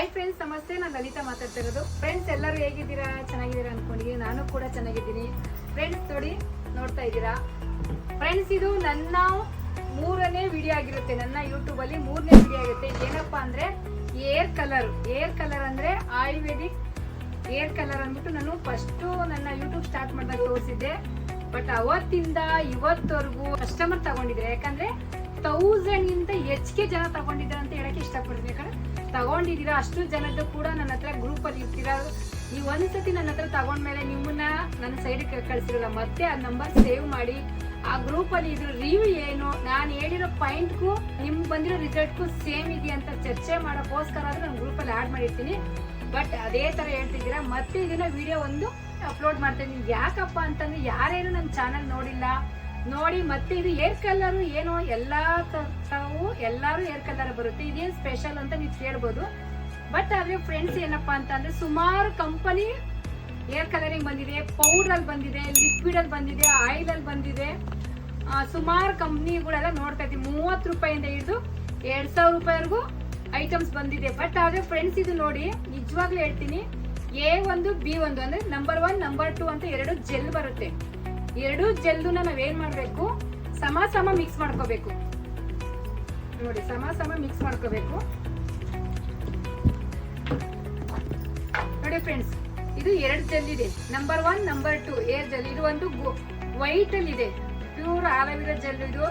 Hi friends ನಮಸ್ತೆ. ನಾನು ಲಲಿತಾ ಮಾತಾಡ್ತಾ ಇರೋದು ಫ್ರೆಂಡ್ಸ್ ಎಲ್ಲರೂ ಹೇಗಿದ್ದೀರಾ? ಚೆನ್ನಾಗಿದ್ದೀರಾ ಅನ್ಕೊಂಡಿದ್ದೀನಿ. ನಾನು ಕೂಡ ಚೆನ್ನಾಗಿದ್ದೀನಿ. ಫ್ರೆಂಡ್ಸ್ ನೋಡಿ, ನೋಡ್ತಾ ಇದ್ದೀರಾ? ಫ್ರೆಂಡ್ಸ್ ಇದು ನನ್ನ ಮೂರನೇ ವಿಡಿಯೋ ಆಗಿರುತ್ತೆ. ನನ್ನ ಯೂಟ್ಯೂಬ್ ಅಲ್ಲಿ ಮೂರನೇ ವಿಡಿಯೋ ಆಗುತ್ತೆ ಏನಪ್ಪಾ ಅಂದ್ರೆ ಏರ್ ಕಲರ್ ಏರ್ ಕಲರ್ ಅಂದ್ರೆ ಆಯುರ್ವೇದಿಕ್ ಏರ್ ಕಲರ್ ಅಂದ್ಬಿಟ್ಟು ನಾನು ಫಸ್ಟ್ ನನ್ನ ಯೂಟ್ಯೂಬ್ ಸ್ಟಾರ್ಟ್ ಮಾಡಿದಾಗ ತೋರಿಸಿದ್ದೆ. ಬಟ್ ಅವತ್ತಿಂದ ಇವತ್ತವರೆಗೂ ಕಸ್ಟಮರ್ ತಗೊಂಡಿದ್ರೆ ಯಾಕಂದ್ರೆ ತೌಸಂಡ್ ಗಿಂತ ಹೆಚ್ಚಿಗೆ ಜನ ತಗೊಂಡಿದ್ದಾರೆ ಅಂತ ಹೇಳಕ್ಕೆ ಇಷ್ಟಪಡ್ತೀನಿ. ತಗೊಂಡಿದ್ದೀರಾ? ಅಷ್ಟು ಜನದ್ದು ಕೂಡ ನನ್ನ ಹತ್ರ ಗ್ರೂಪ್ ಅಲ್ಲಿ ಇರ್ತೀರಾ? ನೀವು ಒಂದ್ಸತಿ ನನ್ನ ಹತ್ರ ತಗೊಂಡ್ಮೇಲೆ ನಿಮ್ಮನ್ನ ನನ್ನ ಸೈಡಿಗೆ ಕಳಿಸಿರಲ್ಲ. ಮತ್ತೆ ಆ ನಂಬರ್ ಸೇವ್ ಮಾಡಿ ಆ ಗ್ರೂಪ್ ಅಲ್ಲಿ ಇದ್ರ ರಿವ್ಯೂ ಏನು? ನಾನು ಹೇಳಿರೋ ಪಾಯಿಂಟ್ಗೂ ನಿಮ್ಗೆ ಬಂದಿರೋ ರಿಸಲ್ಟ್ಗೂ ಸೇಮ್ ಇದೆ ಅಂತ ಚರ್ಚೆ ಮಾಡೋಕ್ಕೋಸ್ಕರ ಆದ್ರೆ ನಾನು ಗ್ರೂಪ್ ಅಲ್ಲಿ ಆಡ್ ಮಾಡಿರ್ತೀನಿ. ಬಟ್ ಅದೇ ತರ ಹೇಳ್ತಿದ್ದೀರಾ? ಮತ್ತೆ ಇದನ್ನ ವಿಡಿಯೋ ಒಂದು ಅಪ್ಲೋಡ್ ಮಾಡ್ತೀನಿ. ಯಾಕಪ್ಪ ಅಂತಂದ್ರೆ ಯಾರೇನು ನನ್ನ ಚಾನಲ್ ನೋಡಿಲ್ಲ. ನೋಡಿ, ಮತ್ತೆ ಇದು ಏರ್ ಕಲರ್ ಏನು ಎಲ್ಲಾ ತಾವು ಎಲ್ಲಾರು ಏರ್ ಕಲರ್ ಬರುತ್ತೆ. ಇದೇನ್ ಸ್ಪೆಷಲ್ ಅಂತ ನೀವು ಕೇಳ್ಬೋದು. ಬಟ್ ಆದ್ರೆ ಫ್ರೆಂಡ್ಸ್ ಏನಪ್ಪಾ ಅಂತಂದ್ರೆ, ಸುಮಾರು ಕಂಪನಿ ಏರ್ ಕಲರಿಂಗ್ ಬಂದಿದೆ ಪೌಡರ್ ಅಲ್ಲಿ ಬಂದಿದೆ ಲಿಕ್ವಿಡ್ ಅಲ್ಲಿ ಬಂದಿದೆ ಆಯಿಲ್ ಅಲ್ಲಿ ಬಂದಿದೆ. ಸುಮಾರು ಕಂಪ್ನಿಗಳೆಲ್ಲ ನೋಡ್ತಾ ಇದ್ದೀವಿ. ಮೂವತ್ತು ರೂಪಾಯಿಂದ ಹಿಡಿದು ಎರಡ್ ಸಾವಿರ ರೂಪಾಯಿವರೆಗೂ ಐಟಮ್ಸ್ ಬಂದಿದೆ. ಬಟ್ ಆದ್ರೆ ಫ್ರೆಂಡ್ಸ್ ಇದು ನೋಡಿ, ನಿಜವಾಗ್ಲೂ ಹೇಳ್ತೀನಿ ಎ ಒಂದು ಬಿ ಒಂದು, ಅಂದ್ರೆ ನಂಬರ್ ಒನ್ ನಂಬರ್ ಟು ಅಂತ ಎರಡು ಜೆಲ್ ಬರುತ್ತೆ. ಎರಡು ಜೆಲ್ನ ನಾವೇನ್ ಮಾಡ್ಬೇಕು? ಸಮ ಸಮ ಮಿಕ್ಸ್ ಮಾಡ್ಕೋಬೇಕು. ನೋಡಿ ಸಮ ಸಮ ಮಿಕ್ಸ್ ಮಾಡ್ಕೋಬೇಕು. ನೋಡಿ ಫ್ರೆಂಡ್ಸ್ ಇದು ಎರಡು ಜೆಲ್ ಇದೆ number one number two hair gel, ಇದು ಒಂದು ವೈಟ್ ಅಲ್ಲಿ ಇದೆ ಪ್ಯೂರ್ ಆಲೋವೆರಾ ಜೆಲ್ ಇದು.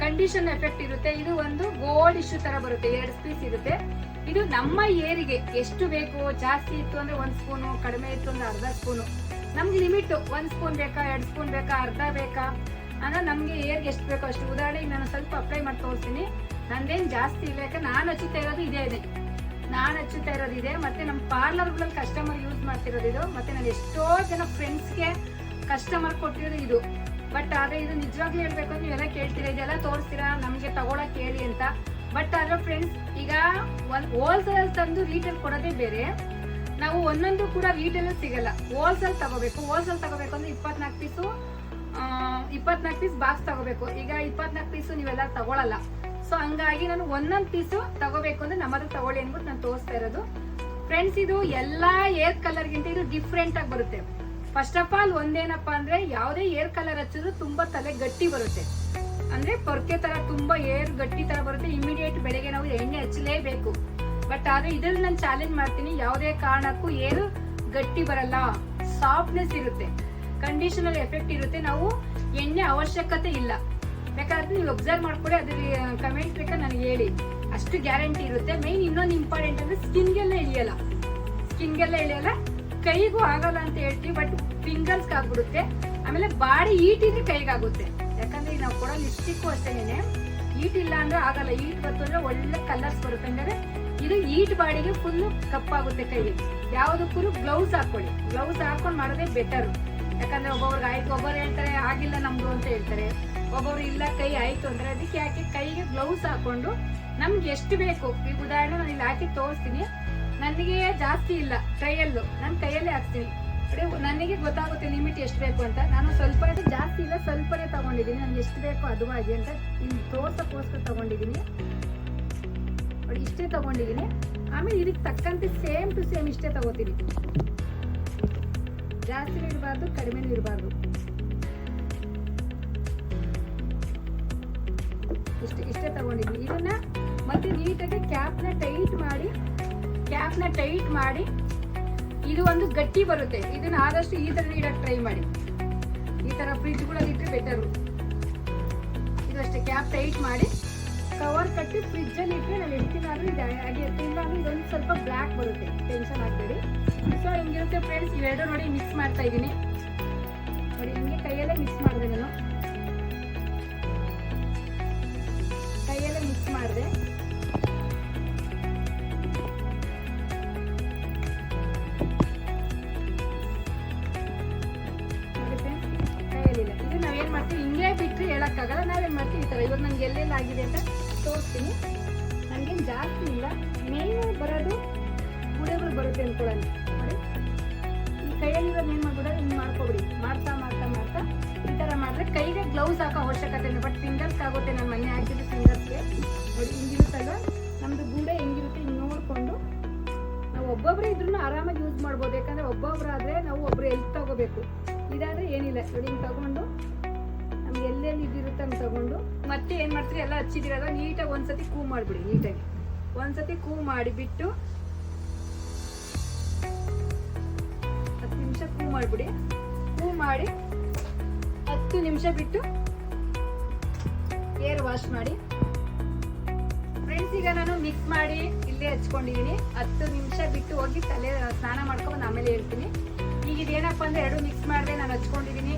ಕಂಡೀಷನ್ ಎಫೆಕ್ಟ್ ಇರುತ್ತೆ. ಇದು ಒಂದು ಗೋಲ್ಡ್ ಇಶ್ಯೂ ತರ ಬರುತ್ತೆ. ಎರಡು ಪೀಸ್ ಇರುತ್ತೆ. ಇದು ನಮ್ಮ ಏರಿಗೆ ಎಷ್ಟು ಬೇಕು? ಜಾಸ್ತಿ ಇತ್ತು ಅಂದ್ರೆ ಒಂದ್ ಸ್ಪೂನು ಕಡಿಮೆ ಇತ್ತು ಅಂದ್ರೆ ಅರ್ಧ ಸ್ಪೂನು ನಮ್ಗೆ ಲಿಮಿಟ್ ಒಂದ್ ಸ್ಪೂನ್ ಬೇಕಾ, ಎರಡ್ ಸ್ಪೂನ್ ಬೇಕಾ, ಅರ್ಧ ಬೇಕಾ? ಅಂದ್ರೆ ನಮ್ಗೆ ಏರ್ಗೆ ಎಷ್ಟು ಬೇಕೋ ಅಷ್ಟು. ಉದಾಹರಣೆಗೆ ನಾನು ಸ್ವಲ್ಪ ಅಪ್ಲೈ ಮಾಡಿ ತೋರಿಸ್ತೀನಿ. ನಂದೇನ್ ಜಾಸ್ತಿ ಇಲ್ಲ. ಯಾಕಂದ್ರೆ ನಾನು ಹಚ್ಚುತ್ತಾ ಇರೋದು ಇದೇ ಇದೆ. ನಾನು ಹಚ್ಚುತ್ತಾ ಇರೋದು ಇದೆ. ಮತ್ತೆ ನಮ್ಮ ಪಾರ್ಲರ್ಗಳಲ್ಲಿ ಕಸ್ಟಮರ್ ಯೂಸ್ ಮಾಡ್ತಿರೋದು ಇದು. ಮತ್ತೆ ನಾನು ಎಷ್ಟೋ ಜನ ಫ್ರೆಂಡ್ಸ್ಗೆ ಕಸ್ಟಮರ್ ಕೊಟ್ಟಿರೋದು ಇದು. ಬಟ್ ಆದ್ರೆ ಇದು ನಿಜವಾಗ್ಲೂ ಹೇಳ್ಬೇಕು ಅಂದ್ರೆ ನೀವೆಲ್ಲ ಕೇಳ್ತೀರಾ? ಇದೆಲ್ಲ ತೋರಿಸ್ತೀರಾ? ನಮ್ಗೆ ತಗೊಳಕ್ ಹೇಳಿ ಅಂತ. ಬಟ್ ಆದ್ರೆ ಫ್ರೆಂಡ್ಸ್ ಈಗ ಒಂದು ಹೋಲ್ಸೇಲ್ ತಂದು ರೀಟೇಲ್ ಕೊಡೋದೇ ಬೇರೆ. ನಾವು ಒಂದೊಂದು ಕೂಡ ರೀಟೇಲ್ ಸಿಗಲ್ಲ. ಹೋಲ್ಸೇಲ್ ತಗೋಬೇಕು. ಹೋಲ್ಸೇಲ್ ತಗೋಬೇಕು ಅಂದ್ರೆ ಇಪ್ಪತ್ನಾಲ್ಕು ಪೀಸು ಇಪ್ಪತ್ನಾಲ್ಕು ಪೀಸ್ ಬಾಕ್ಸ್ ತಗೋಬೇಕು. ಈಗ ಇಪ್ಪತ್ನಾಲ್ಕು ಪೀಸು ನೀವೆಲ್ಲ ತಗೊಳಲ್ಲ. ಸೊ ಹಂಗಾಗಿ ನಾನು ಒಂದೊಂದು ಪೀಸು ತಗೋಬೇಕು ಅಂದ್ರೆ ನಮ್ಮ ಹತ್ರ ತಗೊಳ್ಳಿ ಅನ್ಬಿಟ್ಟು ನಾನು ತೋರಿಸ್ತಾ ಇರೋದು. ಫ್ರೆಂಡ್ಸ್ ಇದು ಎಲ್ಲಾ ಏರ್ ಕಲರ್ ಗಿಂತ ಇದು ಡಿಫ್ರೆಂಟ್ ಆಗಿ ಬರುತ್ತೆ. ಫಸ್ಟ್ ಆಫ್ ಆಲ್ ಒಂದೇನಪ್ಪಾ ಅಂದ್ರೆ ಯಾವುದೇ ಏರ್ ಕಲರ್ ಹಚ್ಚಿದ್ರು ತುಂಬಾ ತಲೆ ಗಟ್ಟಿ ಬರುತ್ತೆ. ಅಂದ್ರೆ ಪೊರ್ಕೆ ತರ ತುಂಬಾ ಏರ್ ಗಟ್ಟಿ ತರ ಬರುತ್ತೆ. ಇಮಿಡಿಯೇಟ್ ಬೆಳಗ್ಗೆ ನಾವು ಎಣ್ಣೆ ಹಚ್ಚಲೇಬೇಕು. ಬಟ್ ಆದ್ರೆ ಇದ್ರಲ್ಲಿ ನಾನು ಚಾಲೆಂಜ್ ಮಾಡ್ತೀನಿ, ಯಾವುದೇ ಕಾರಣಕ್ಕೂ ಏನು ಗಟ್ಟಿ ಬರಲ್ಲ. ಸಾಫ್ಟ್ನೆಸ್ ಇರುತ್ತೆ. ಕಂಡೀಷನಲ್ ಎಫೆಕ್ಟ್ ಇರುತ್ತೆ. ನಾವು ಎಣ್ಣೆ ಅವಶ್ಯಕತೆ ಇಲ್ಲ. ಯಾಕಂದ್ರೆ ನೀವು ಒಬ್ಸರ್ವ್ ಮಾಡ್ಕೊಡಿ ಅದ್ರ ಕಮೆಂಟ್ ಬೇಕಾ ನನಗೆ ಹೇಳಿ. ಅಷ್ಟು ಗ್ಯಾರಂಟಿ ಇರುತ್ತೆ. ಮೈನ್ ಇನ್ನೊಂದು ಇಂಪಾರ್ಟೆಂಟ್ ಅಂದ್ರೆ ಸ್ಕಿನ್ಗೆಲ್ಲ ಇಳಿಯಲ್ಲ. ಸ್ಕಿನ್ಗೆಲ್ಲ ಇಳಿಯಲ್ಲ. ಕೈಗೂ ಆಗಲ್ಲ ಅಂತ ಹೇಳ್ತೀವಿ ಬಟ್ ಫಿಂಗರ್ಸ್ ಆಗ್ಬಿಡುತ್ತೆ. ಆಮೇಲೆ ಬಾಡಿ ಈಟ್ ಇದ್ರೆ ಕೈಗಾಗುತ್ತೆ. ಯಾಕಂದ್ರೆ ನಾವು ಕೊಡೋ ಲಿಪ್ಸ್ಟಿಕ್ ಅಷ್ಟೇನೆ. ಈಟ್ ಇಲ್ಲ ಅಂದ್ರೆ ಆಗಲ್ಲ. ಈಟ್ ಬಂತು ಅಂದ್ರೆ ಒಳ್ಳೆ ಕಲರ್ಸ್ ಬರುತ್ತೆ. ಅಂದ್ರೆ ಇದು ಈಟ್ ಬಾಡಿಗೆ ಫುಲ್ ಕಪ್ಪಾಗುತ್ತೆ ಕೈಗೆ. ಯಾವುದಕ್ಕೂ ಗ್ಲೌಸ್ ಹಾಕೊಳ್ಳಿ. ಗ್ಲೌಸ್ ಹಾಕೊಂಡು ಮಾಡೋದೇ ಬೆಟರ್ ಯಾಕಂದ್ರೆ ಒಬ್ಬೊಬ್ರಿಗೆ ಆಯ್ತು ಒಬ್ಬರು ಹೇಳ್ತಾರೆ, ಆಗಿಲ್ಲ ನಮ್ದು ಅಂತ ಹೇಳ್ತಾರೆ. ಒಬ್ಬೊಬ್ರು, ಇಲ್ಲ, ಕೈ ಆಯ್ತು ಅಂದ್ರೆ ಅದಕ್ಕೆ ಯಾಕೆ ಕೈಗೆ ಗ್ಲೌಸ್ ಹಾಕೊಂಡು ನಮ್ಗೆ ಎಷ್ಟು ಬೇಕು? ಈಗ ಉದಾಹರಣೆ ನಾನು ಇಲ್ಲಿ ಹಾಕಿ ತೋರಿಸ್ತೀನಿ. ನನಗೆ ಜಾಸ್ತಿ ಇಲ್ಲ, ಕೈಯಲ್ಲೂ. ನಾನು ಕೈಯಲ್ಲೇ ಹಾಕ್ತೀನಿ. ಅದೇ, ನನಗೆ ಗೊತ್ತಾಗುತ್ತೆ ಲಿಮಿಟ್ ಎಷ್ಟು ಬೇಕು ಅಂತ. ನಾನು ಸ್ವಲ್ಪ ಜಾಸ್ತಿ ಇಲ್ಲ, ಸ್ವಲ್ಪನೇ ತಗೊಂಡಿದ್ದೀನಿ. ನನ್ಗೆ ಎಷ್ಟು ಬೇಕು ಅದುವಾಗಿ ಅಂತ ಇಲ್ಲಿ ತೋರ್ಸಕ್ಕೋಸ್ಕರ ತಗೊಂಡಿದ್ದೀನಿ. ಇಷ್ಟೇ ತಗೊಂಡಿದ್ದೀನಿ. ಆಮೇಲೆ ಇದಕ್ಕೆ ತಕ್ಕಂತೆ ಸೇಮ್ ಟು ಸೇಮ್ ಇಷ್ಟೇ ತಗೋತೀನಿ. ಜಾಸ್ತಿ ಇರಬಾರ್ದು, ಕಡಿಮೆನೂ ಇರಬಾರ್ದು. ಇಷ್ಟೇ ಇಷ್ಟೇ ತಗೊಂಡಿದ್ದೀನಿ. ಇದನ್ನ ಮತ್ತೆ ನೀಟಾಗಿ ಕ್ಯಾಪ್ನ ಟೈಟ್ ಮಾಡಿ, ಕ್ಯಾಪ್ನ ಟೈಟ್ ಮಾಡಿ, ಇದು ಒಂದು ಗಟ್ಟಿ ಬರುತ್ತೆ. ಇದನ್ನ ಆದಷ್ಟು ಈ ತರ ಇಡಕ್ಕೆ ಟ್ರೈ ಮಾಡಿ. ಈ ತರ ಫ್ರಿಜ್ಗಳಲ್ಲಿ ಇಟ್ಟರೆ ಬೆಟರು. ಇದು ಅಷ್ಟೇ, ಕ್ಯಾಪ್ ಟೈಟ್ ಮಾಡಿ. ಕವರ್ ಕಟ್ಟಿ ಫ್ರಿಜ್ ಅಲ್ಲಿ ಇಟ್ಟರೆ ನಾನು ಇಡ್ತೀನಾದ್ರೂ ಇದು. ಹಾಗೆ ಅಂದ್ರೆ ಇದೊಂದು ಸ್ವಲ್ಪ ಬ್ಲ್ಯಾಕ್ ಬರುತ್ತೆ. ಟೆನ್ಷನ್ ಆಗಬೇಡಿ. ಸೊ ಹಿಂಗಿರುತ್ತೆ ಫ್ರೆಂಡ್ಸ್ ಇವೆರಡು ನೋಡಿ ಮಿಕ್ಸ್ ಮಾಡ್ತಾ ಇದ್ದೀನಿ. ನೋಡಿ, ಹಿಂಗೆ ಕೈಯಲ್ಲೇ ಮಿಕ್ಸ್ ಮಾಡಿದೆ ನಾನು. ಕೈಯಲ್ಲೇ ಮಿಕ್ಸ್ ಮಾಡಿದೆ. ನಾವೇನ್ ಮಾಡ್ತೀವಿ? ಹಿಂಗೆ ಬಿಟ್ಟರೆ ಹೇಳಕ್ಕಾಗಲ್ಲ. ನಾವೇನ್ ಮಾಡ್ತೀವಿ ಈ ಥರ ಇವಾಗ ನಂಗೆ ಎಲ್ಲೆಲ್ಲ ಆಗಿದೆ ಅಂತ ತೋರಿಸ್ತೀನಿ. ನನಗೇನು ಜಾಸ್ತಿ ಇಲ್ಲ. ಮೇನ್ ಬರೋದು ಗುಡೆಗಳು ಬರುತ್ತೆ ಅಂದ್ಕೊಳ್ಳೋಣ ನೋಡಿ. ಈ ಇವಾಗ ಏನು ಮಾಡ್ಬಿಡೋದು ಹಿಂಗೆ ಮಾಡ್ಕೊಬಿಡಿ. ಮಾಡ್ತಾ ಮಾಡ್ತಾ ಮಾಡ್ತಾ ಈ ಥರ ಮಾಡಿದ್ರೆ ಕೈಗೆ ಗ್ಲೌಸ್ ಹಾಕೋ ಅವಶ್ಯಕತೆ ಇಲ್ಲ. ಬಟ್ ಫಿಂಗರ್ಸ್ ಆಗುತ್ತೆ ನಾನು ಮೊನ್ನೆ ಹಾಕಿದ್ದು ಫಿಂಗರ್ಸ್ಗೆ ನೋಡಿ, ಹಿಂಗಿರುತ್ತಲ್ವ? ನಮ್ಮದು ಗೂಡೆ ಹೆಂಗಿರುತ್ತೆ. ಹಿಂಗೆ ನೋಡಿಕೊಂಡು ಒಬ್ಬೊಬ್ಬರೇ ಇದ್ರೂ ಆರಾಮಾಗಿ ಯೂಸ್ ಮಾಡ್ಬೋದು. ಯಾಕಂದರೆ ಒಬ್ಬೊಬ್ಬರಾದರೆ ನಾವು ಒಬ್ಬರು ಹೆಲ್ಪ್ ತಗೋಬೇಕು. ಇದಾದರೆ ಏನಿಲ್ಲ. ನೋಡಿ, ಹಿಂಗೆ ತಗೊಂಡು ನಮ್ಗೆ ಎಲ್ಲೆಲ್ಲಿ ಇದಿರುತ್ತೆ ಅಂತ ತಗೊಂಡು ಮತ್ತೆ ಏನು ಮಾಡ್ತೀರಿ, ಎಲ್ಲ ಹಚ್ಚಿದಿರಲ್ಲ ನೀಟಾಗಿ ಒಂದ್ಸತಿ ಕೂ ಮಾಡಿಬಿಡಿ, ನೀಟಾಗಿ. ಒಂದ್ಸತಿ ಕೂ ಮಾಡಿಬಿಟ್ಟು ಹತ್ತು ನಿಮಿಷ ಕೂ ಮಾಡಿಬಿಡಿ. ಕೂ ಮಾಡಿ ಹತ್ತು ನಿಮಿಷ ಬಿಟ್ಟು ಏರ್ ವಾಶ್ ಮಾಡಿ. ಫ್ರೆಂಡ್ಸ್ ನಾನು ಮಿಕ್ಸ್ ಮಾಡಿ ಇಲ್ಲೇ ಹಚ್ಕೊಂಡಿದ್ದೀನಿ. ಹತ್ತು ನಿಮಿಷ ಬಿಟ್ಟು ಹೋಗಿ ತಲೆ ಸ್ನಾನ ಮಾಡ್ಕೊಂಡು ಆಮೇಲೆ ಹೇಳ್ತೀನಿ. ಇದೇನಪ್ಪ ಅಂದ್ರೆ ಎರಡು ಮಿಕ್ಸ್ ಮಾಡಿದೆ ನಾನು ಹಚ್ಕೊಂಡಿದೀನಿ.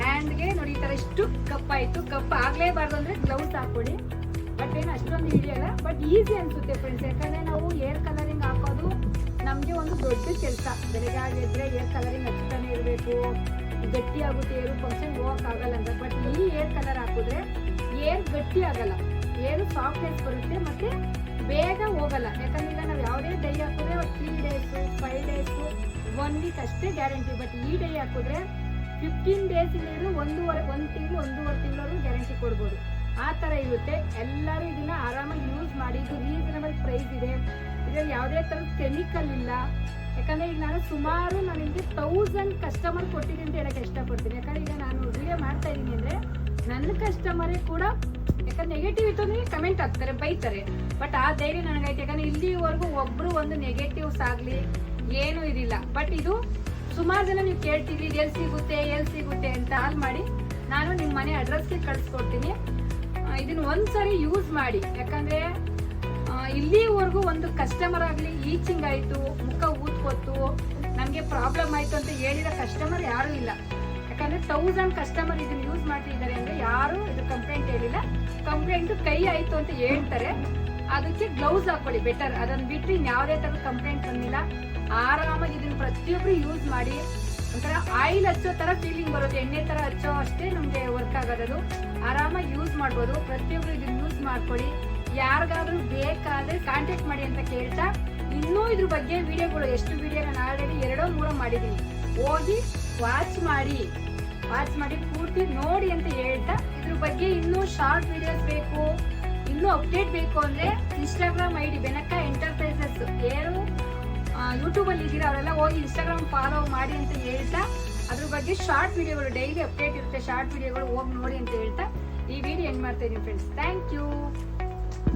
ಹ್ಯಾಂಡ್ಗೆ ನೋಡಿ ಈ ತರ ಇಷ್ಟು ಆಯ್ತು. ಕಪ್ ಆಗ್ಲೇಬಾರ್ದು ಅಂದ್ರೆ ಗ್ಲೌಸ್ ಹಾಕೊಳ್ಳಿ ಬಟ್ ಏನು ಅಷ್ಟೊಂದು ಹಿಡಿಯಲ್ಲ ಬಟ್ ಈಸಿ ಅನ್ಸುತ್ತೆ ಫ್ರೆಂಡ್ಸ್ ಯಾಕಂದ್ರೆ ನಾವು ಏರ್ ಕಲರಿಂಗ್ ಹಾಕೋದು ನಮಗೆ ಒಂದು ದೊಡ್ಡ ಕೆಲಸ. ಬೆಳಗಾಗಿದ್ರೆ ಏರ್ ಕಲರಿಂಗ್ ಹಚ್ತಾನೆ ಇರಬೇಕು. ಗಟ್ಟಿ ಆಗುತ್ತೆ ಏರು ಫಂಕ್ಷನ್ ಹೋಗಕ್ ಆಗಲ್ಲ ಅಂತ. ಬಟ್ ಈ ಏರ್ ಕಲರ್ ಹಾಕಿದ್ರೆ ಏರ್ ಗಟ್ಟಿ ಆಗಲ್ಲ. ಏರು ಸಾಫ್ಟ್ನೆಸ್ ಬರುತ್ತೆ ಮತ್ತೆ ಬೇಗ ಹೋಗಲ್ಲ. ಯಾಕಂದ್ರೆ ನಾವು ಯಾವುದೇ ಡೈ ಹಾಕಿದ್ರೆ ವೀಕ್ ಅಷ್ಟೇ ಗ್ಯಾರಂಟಿ ಬಟ್ ಈ ಡೇ ಹಾಕಿದ್ರೆ ಫಿಫ್ಟೀನ್ ಡೇಸ್ ನೀರು ಒಂದೂವರೆ, ಒಂದು ತಿಂಗಳು, ಒಂದೂವರೆ ತಿಂಗಳು ಗ್ಯಾರಂಟಿ ಕೊಡ್ಬೋದು. ಆ ಥರ ಇರುತ್ತೆ. ಎಲ್ಲರೂ ಇದನ್ನ ಆರಾಮಾಗಿ ಯೂಸ್ ಮಾಡಿ, ಇದು ರೀಸನಬಲ್ ಪ್ರೈಸ್ ಇದೆ. ಇದರಲ್ಲಿ ಯಾವುದೇ ಥರದ ಕೆಮಿಕಲ್ ಇಲ್ಲ. ಯಾಕಂದ್ರೆ ಈಗ ನಾನು ಸುಮಾರು ನಾನು ನಿಮಗೆ ತೌಸಂಡ್ ಕಸ್ಟಮರ್ ಕೊಟ್ಟಿದ್ದೀನಿ ಅಂತ ಹೇಳಕ್ಕೆ ಇಷ್ಟಪಡ್ತೀನಿ. ಯಾಕಂದ್ರೆ ಈಗ ನಾನು ವಿಡಿಯೋ ಮಾಡ್ತಾ ಇದ್ದೀನಿ ಅಂದರೆ ನನ್ನ ಕಸ್ಟಮರೇ ಕೂಡ ಯಾಕಂದ್ರೆ ನೆಗೆಟಿವ್ ಇತ್ತು ಕಮೆಂಟ್ ಹಾಕ್ತಾರೆ, ಬೈತಾರೆ. ಬಟ್ ಆ ಧೈರ್ಯ ನನಗೈತೆ. ಯಾಕಂದ್ರೆ ಇಲ್ಲಿವರೆಗೂ ಒಬ್ಬರು ಒಂದು ನೆಗೆಟಿವ್ಸ್ ಆಗಲಿ ಏನೂ ಇದಿಲ್ಲ. ಬಟ್ ಇದು ಸುಮಾರು ಜನ ನೀವು ಕೇಳ್ತೀವಿ ಇದು ಎಲ್ಲಿ ಸಿಗುತ್ತೆ ಎಲ್ಲಿ ಸಿಗುತ್ತೆ ಅಂತ ಆಲ್ ಮಾಡಿ ನಾನು ನಿಮ್ಮ ಮನೆ ಅಡ್ರೆಸ್ಗೆ ಕಳಿಸ್ಕೊಡ್ತೀನಿ. ಇದನ್ನ ಒಂದ್ಸರಿ ಯೂಸ್ ಮಾಡಿ. ಯಾಕಂದ್ರೆ ಇಲ್ಲಿವರೆಗೂ ಒಂದು ಕಸ್ಟಮರ್ ಆಗಲಿ, ಈಚಿಂಗ್ ಆಯಿತು, ಮುಖ ಊದ್ಕೊತ್ತು, ನಮಗೆ ಪ್ರಾಬ್ಲಮ್ ಆಯ್ತು ಅಂತ ಹೇಳಿದ ಕಸ್ಟಮರ್ ಯಾರೂ ಇಲ್ಲ. ಯಾಕಂದ್ರೆ ತೌಸಂಡ್ ಕಸ್ಟಮರ್ ಇದನ್ನ ಯೂಸ್ ಮಾಡ್ತಿದ್ದಾರೆ ಅಂದ್ರೆ ಯಾರು ಇದು ಕಂಪ್ಲೇಂಟ್ ಹೇಳಿಲ್ಲ. ಕಂಪ್ಲೇಂಟ್ ಕೈ ಆಯಿತು ಅಂತ ಹೇಳ್ತಾರೆ. ಅದಕ್ಕೆ ಗ್ಲೌಸ್ ಹಾಕೊಳ್ಳಿ ಬೆಟರ್ ಅದನ್ನ ಬಿಟ್ಟರೆ ಯಾವುದೇ ತರ ಕಂಪ್ಲೇಂಟ್ ಬಂದಿಲ್ಲ. ಆರಾಮಾಗಿ ಇದನ್ನ ಪ್ರತಿಯೊಬ್ಬರು ಯೂಸ್ ಮಾಡಿ. ಒಂಥರ ಆಯಿಲ್ ಹಚ್ಚೋ ತರ ಫೀಲಿಂಗ್ ಬರುತ್ತೆ. ಎಣ್ಣೆ ತರ ಹಚ್ಚೋ ಅಷ್ಟೇ ನಮ್ಗೆ ವರ್ಕ್ ಆಗೋದು ಆರಾಮಾಗಿ ಯೂಸ್ ಮಾಡ್ಬೋದು. ಪ್ರತಿಯೊಬ್ರು ಇದನ್ನ ಯೂಸ್ ಮಾಡ್ಕೊಳ್ಳಿ. ಯಾರಿಗಾದ್ರೂ ಬೇಕಾದ್ರೆ ಕಾಂಟ್ಯಾಕ್ಟ್ ಮಾಡಿ ಅಂತ ಕೇಳ್ತಾ. ಇನ್ನೂ ಇದ್ರ ಬಗ್ಗೆ ವಿಡಿಯೋಗಳು, ಎಷ್ಟು ವಿಡಿಯೋ ನಾನು ಆಲ್ರೆಡಿ ಎರಡೋ, ಮೂರೋ ಮಾಡಿದ್ದೀನಿ. ಹೋಗಿ ವಾಚ್ ಮಾಡಿ. ವಾಚ್ ಮಾಡಿ ಪೂರ್ತಿ ನೋಡಿ ಅಂತ ಹೇಳ್ತಾ. ಇದ್ರ ಬಗ್ಗೆ ಇನ್ನೂ ಶಾರ್ಟ್ ವಿಡಿಯೋಸ್ ಬೇಕು. ಇನ್ನೂ ಅಪ್ಡೇಟ್ ಬೇಕು ಅಂದ್ರೆ Instagram I D Benaka enterprises ಯಾರು ಯೂಟ್ಯೂಬ್ ಅಲ್ಲಿ ಇದ್ದೀರಾ, ಅವರೆಲ್ಲ ಹೋಗಿ ಇನ್ಸ್ಟಾಗ್ರಾಮ್ ಫಾಲೋ ಮಾಡಿ ಅಂತ ಹೇಳ್ತಾ, ಅದ್ರ ಬಗ್ಗೆ ಶಾರ್ಟ್ ವಿಡಿಯೋಗಳು ಡೈಲಿ ಅಪ್ಡೇಟ್ ಇರುತ್ತೆ. ಶಾರ್ಟ್ ವಿಡಿಯೋಗಳು ಹೋಗಿ ನೋಡಿ ಅಂತ ಹೇಳ್ತಾ, ಈ ವಿಡಿಯೋ ಎಂಡ್ ಮಾಡ್ತಾ ಇದೀನಿ ಫ್ರೆಂಡ್ಸ್ ಥ್ಯಾಂಕ್ ಯು